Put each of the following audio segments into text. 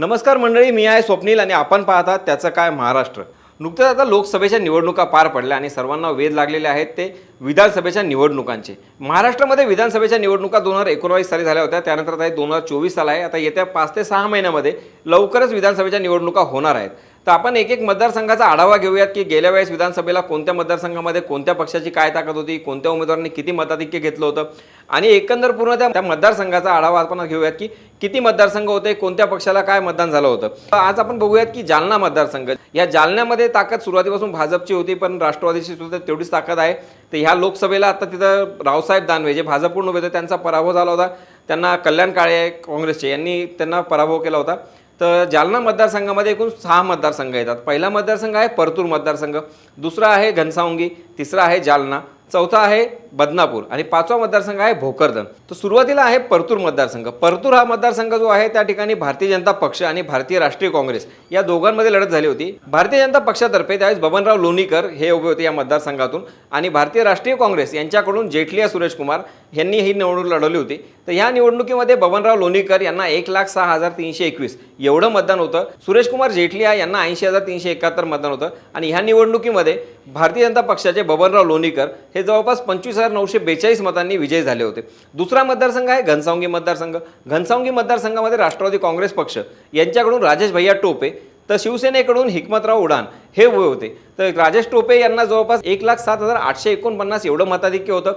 नमस्कार मंडळी मी आहे स्वप्नील आणि आपण पाहतात त्याचं काय महाराष्ट्र. नुकत्याच आता लोकसभेच्या निवडणुका पार पडल्या आणि सर्वांना वेध लागलेले आहेत ते विधानसभेच्या निवडणुकांचे. महाराष्ट्रामध्ये विधानसभेच्या निवडणुका दोन हजार एकोणवीस साली झाल्या होत्या त्यानंतर आता दोन हजार चोवीस साल आहे. आता येत्या पाच ते सहा महिन्यामध्ये लवकरच विधानसभेच्या निवडणुका होणार आहेत. तर आपण एक एक मतदारसंघाचा आढावा घेऊयात की गेल्या वेळेस विधानसभेला कोणत्या मतदारसंघामध्ये कोणत्या पक्षाची काय ताकद होती कोणत्या उमेदवारांनी किती मताधिक्य घेतलं होतं? आणि एकंदर पूर्ण त्या मतदारसंघाचा आढावा आपण घेऊयात की किती मतदारसंघ होते कोणत्या पक्षाला काय मतदान झालं होतं? आज आपण बघूयात की जालना मतदारसंघ या जालन्यामध्ये ताकद सुरुवातीपासून भाजपची होती पण राष्ट्रवादीची सुद्धा तेवढीच ताकद आहे. तर ह्या लोकसभेला आता तिथं रावसाहेब दानवे जे भाजपकडून उभे होते त्यांचा पराभव झाला होता. त्यांना कल्याण काळे काँग्रेसचे यांनी त्यांना पराभव केला होता. तर जालना मतदारसंघामध्ये एकूण सहा मतदारसंघ येतात. पहिला मतदारसंघ आहे परतूर मतदारसंघ. दुसरा आहे घनसावंगी. तिसरा आहे जालना. चौथा आहे बदनापूर. आणि पाचवा मतदारसंघ आहे भोकरदन. तर सुरुवातीला आहे परतूर मतदारसंघ. परतूर हा मतदारसंघ जो आहे त्या ठिकाणी भारतीय जनता पक्ष आणि भारतीय राष्ट्रीय काँग्रेस या दोघांमध्ये लढत झाली होती. भारतीय जनता पक्षातर्फे त्यावेळेस बबनराव लोणीकर हे उभे होते या मतदारसंघातून. आणि भारतीय राष्ट्रीय काँग्रेस यांच्याकडून जेटलिया सुरेश कुमार यांनी ही निवडणूक लढवली होती. तर ह्या निवडणुकीमध्ये बबनराव लोणीकर यांना एक लाख सहा हजार तीनशे एकवीस एवढं मतदान होतं. सुरेश कुमार जेटलिया यांना ऐंशी हजार तीनशे एकाहत्तर मतदान होतं. आणि ह्या निवडणुकीमध्ये भारतीय जनता पक्षाचे बबनराव लोणीकर हे जवळपास पंचवीस हजार नऊशे बेचाळीस मतांनी विजयी झाले होते. दुसरा मतदारसंघ आहे घनसावंगी मतदारसंघ. घनसावंगी मतदारसंघामध्ये राष्ट्रवादी काँग्रेस पक्ष यांच्याकडून राजेश भैया टोपे तर शिवसेनेकडून हिकमतराव उडान हे उभे होते. तर राजेश टोपे यांना जवळपास एक लाख सात हजार आठशे एकोणपन्नास एवढं मताधिक्य होतं.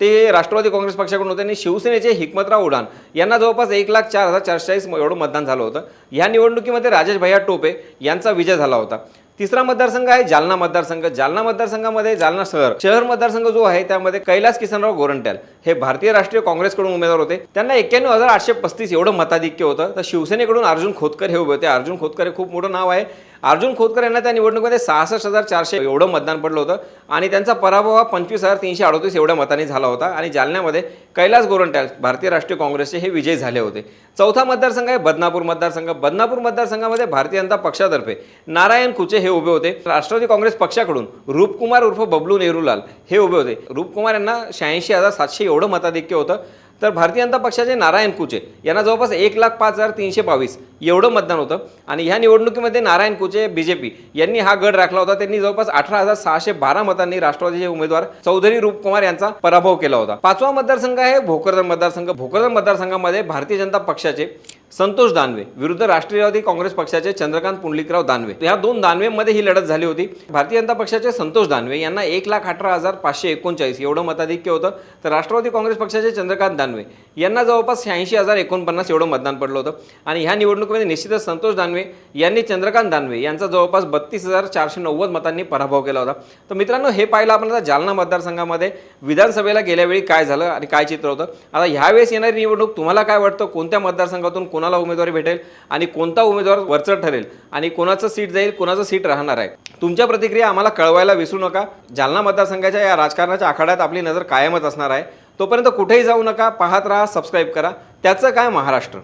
ते राष्ट्रवादी काँग्रेस पक्षाकडून होते आणि शिवसेनेचे हिकमतराव उडान यांना जवळपास एक लाख चार हजार चारशे चाळीस एवढं मतदान झालं होतं. ह्या निवडणुकीमध्ये राजेश भैया टोपे यांचा विजय झाला होता. तिसरा मतदारसंघ आहे जालना मतदारसंघ. जालना मतदारसंघामध्ये जालना शहर शहर मतदारसंघ जो आहे त्यामध्ये कैलास किसनराव गोरंट्याल हे भारतीय राष्ट्रीय काँग्रेसकडून उमेदवार होते. त्यांना एक्क्याण्णव हजार आठशे पस्तीस एवढं मताधिक्य होतं. तर शिवसेनेकडून अर्जुन खोतकर हे उभे होते. अर्जुन खोतकर हे खूप मोठं नाव आहे. अर्जुन खोतकर यांना त्या निवडणुकीमध्ये सहासष्ट हजार चारशे एवढं मतदान पडलं होतं. आणि त्यांचा पराभव हा पंचवीस हजार तीनशे अडतीस एवढ्या मतांनी झाला होता. आणि जालन्यामध्ये कैलास गोरंट्याल भारतीय राष्ट्रीय काँग्रेसचे हे विजय झाले होते. चौथा मतदारसंघ आहे बदनापूर मतदारसंघ. बदनापूर मतदारसंघामध्ये भारतीय जनता पक्षातर्फे नारायण कुचे हे उभे होते. राष्ट्रवादी काँग्रेस पक्षाकडून रूपकुमार उर्फ बबलू नेहरूलाल हे उभे होते. रूपकुमार यांना शहाऐंशी हजार सातशे एवढं मताधिक्य होतं. तर भारतीय जनता पक्षाचे नारायण कुचे यांना जवळपास एक लाख पाच हजार तीनशे बावीस एवढं मतदान होतं. आणि ह्या निवडणुकीमध्ये Narayan Kuche B J P यांनी हा गड राखला होता. त्यांनी जवळपास अठरा हजार सहाशे बारा मतांनी राष्ट्रवादीचे उमेदवार चौधरी रूपकुमार यांचा पराभव केला होता. पाचवा मतदारसंघ आहे भोकरदन मतदारसंघ. भोकरदन मतदारसंघामध्ये भारतीय जनता पक्षाचे संतोष दानवे विरुद्ध राष्ट्रवादी काँग्रेस पक्षाचे चंद्रकांत पुंडलिकराव दानवे. ह्या दोन दानवेमध्ये ही लढत झाली होती. भारतीय जनता पक्षाचे संतोष दानवे यांना एक लाख अठरा हजार पाचशे एकोणचाळीस एवढं मताधिक्य होतं. तर राष्ट्रवादी काँग्रेस पक्षाचे चंद्रकांत दानवे यांना जवळपास शहाऐंशी हजार एकोणपन्नास एवढं मतदान पडलं होतं. आणि ह्या निवडणुकीमध्ये निश्चितच संतोष दानवे यांनी चंद्रकांत दानवे यांचा जवळपास बत्तीस हजार चारशे नव्वद मतांनी पराभव केला होता. तर मित्रांनो हे पाहिलं आपण आता जालना मतदारसंघामध्ये विधानसभेला गेल्यावेळी काय झालं आणि काय चित्र होतं. आता ह्यावेळेस येणारी निवडणूक तुम्हाला काय वाटतं? कोणत्या मतदारसंघातून कोणाला उमेदवारी भेटेल आणि कोणता उमेदवार वरचढ ठरेल आणि कोणाचं सीट जाईल कोणाचं सीट राहणार आहे. तुमच्या प्रतिक्रिया आम्हाला कळवायला विसरू नका. जालना मतदारसंघाच्या या राजकारणाच्या आखाड्यात आपली नजर कायमच असणार आहे. तोपर्यंत कुठेही जाऊ नका पाहत राहा सबस्क्राईब करा. त्याचं काय महाराष्ट्र?